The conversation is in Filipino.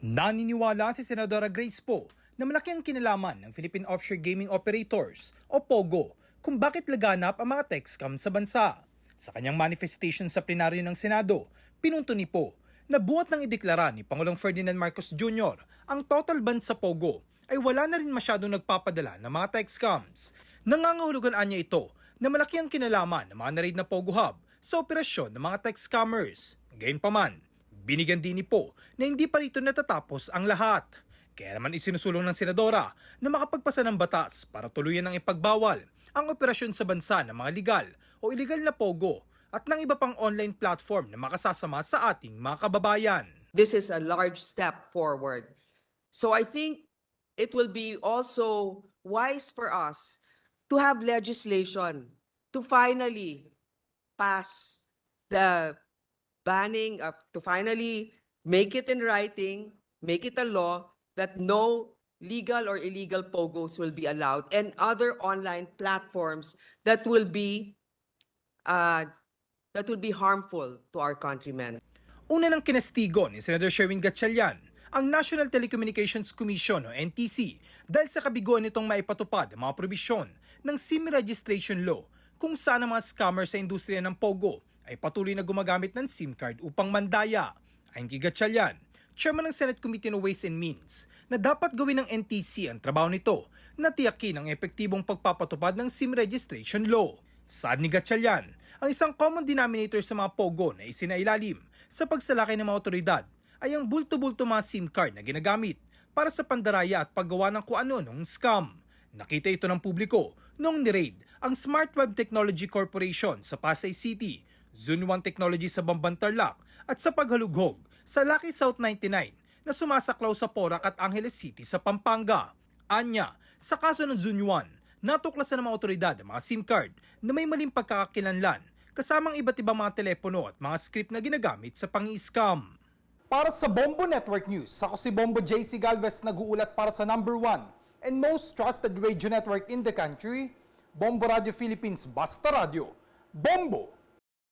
Naniniwala si Senadora Grace Poe na malaki ang kinalaman ng Philippine Offshore Gaming Operators o POGO kung bakit laganap ang mga tech scam sa bansa. Sa kanyang manifestation sa plenaryo ng Senado, pinunto ni Poe na buhat ng ideklara ni Pangulong Ferdinand Marcos Jr. ang total ban sa POGO ay wala na rin masyadong nagpapadala ng mga tech scams. Nangangahulugan niya ito na malaki ang kinalaman ng mga narid na POGO Hub sa operasyon ng mga tech scammers. Gayunpaman, Binigyan din ni Po na hindi pa rito natatapos ang lahat. Kaya naman isinusulong ng senadora na makapagpasa ng batas para tuluyan ng ipagbawal ang operasyon sa bansa ng mga legal o illegal na pogo at ng iba pang online platform na makasasama sa ating mga kababayan. this is a large step forward. So I think it will be also wise for us to have legislation to finally pass the banning of, to finally make it in writing, make it a law that no legal or illegal pogos will be allowed and other online platforms that will be uh, that will be harmful to our countrymen. Una ng kinastigo ni Senator Sherwin Gatchalian ang National Telecommunications Commission o NTC dahil sa kabiguan nitong maipatupad ang mga probisyon ng SIM registration law kung saan ang mga scammer sa industriya ng Pogo ay patuloy na gumagamit ng SIM card upang mandaya. Ayon kay Gatchalian, chairman ng Senate Committee on Ways and Means, na dapat gawin ng NTC ang trabaho nito na tiyakin ang epektibong pagpapatupad ng SIM registration law. Saad ni Gatchalian, ang isang common denominator sa mga pogo na isinailalim sa pagsalakay ng mga otoridad ay ang bulto-bulto mga SIM card na ginagamit para sa pandaraya at paggawa ng kung ano nung scam. Nakita ito ng publiko noong ni-raid ang Smart Web Technology Corporation sa Pasay City, 1 Technology sa Bamban Tarlac at sa paghalughog sa Lucky South 99 na sumasaklaw sa Porac at Angeles City sa Pampanga. Anya, sa kaso ng 1, natuklasan ng mga otoridad ang mga SIM card na may maling pagkakakilanlan kasamang iba't ibang mga telepono at mga script na ginagamit sa pang-scam. Para sa Bombo Network News, ako si Bombo JC Galvez nag-uulat para sa number one and most trusted radio network in the country, Bombo Radio Philippines Basta Radio. Bombo!